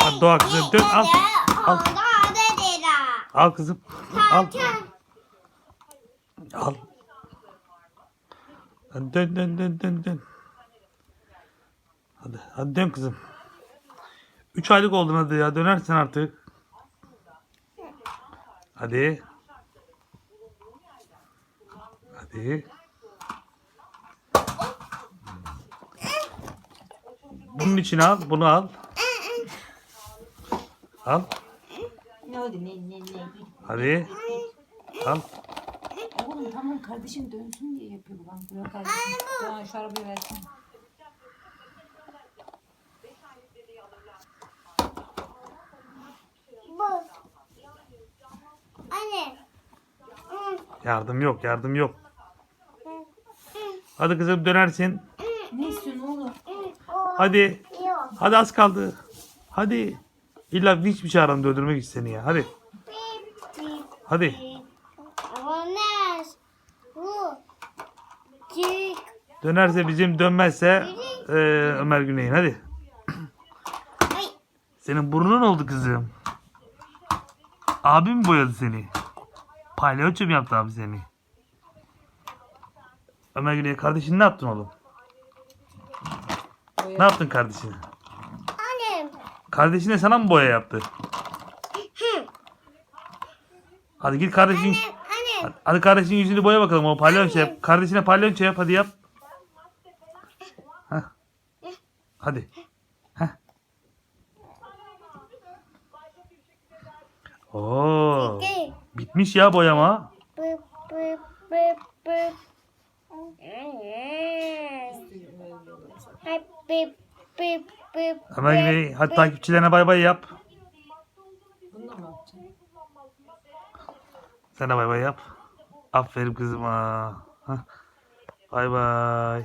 Hadi Doğa kızım dön al. Al. Al. Kızım. Al. Al. Hadi dön dön dön dön dön. Hadi, hadi dön kızım. Üç aylık oldun hadi ya dönersin artık. Hadi. Hadi. Bunun için al, bunu al. Al. Ne oldu ne ne ne. Hadi. Al. Oğlum tamam kardeşim dönsün diye yapıyor bu lan. Bırak kardeşim. Bana şu arabayı versin. Anne. Yardım yok, yardım yok. Hadi kızım dönersin. Ne istiyorsun oğlum? Hadi. Hadi az kaldı. Hadi. İlla hiçbir şey aramda öldürmek isteni ya. Hadi. Hadi. Dönerse bizim dönmezse eee, Ömer Güney'in. Hadi. Senin burnun oldu kızım. Abim boyadı seni. Palyaço mu yaptı abi seni? Ömer Güney kardeşin ne yaptın oğlum? Ne yaptın kardeşine? Annem. Kardeşine sana mı boya yaptı? Hı. Hadi git kardeşin. Annem. Annem. Hadi kardeşin yüzünü boya bakalım o palyonço yap. Kardeşine palyonço yap hadi yap. Heh. Hadi. Heh. Oo. Bitmiş ya boyama. Bip, bip, bip, bip. Ay, bip, bip, bip, Ömer Güney hadi takipçilerine bay bay yap. Bununla mı yapacaksın? Sen de bay bay yap. Aferin kızıma. Heh. Bay bay.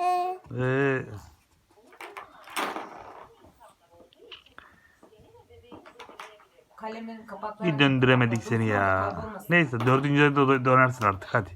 Ee, Ve Kalemin kapakları. bir döndüremedik seni ya. Kaybolmasın. Neyse dördüncüde de dönersin artık hadi.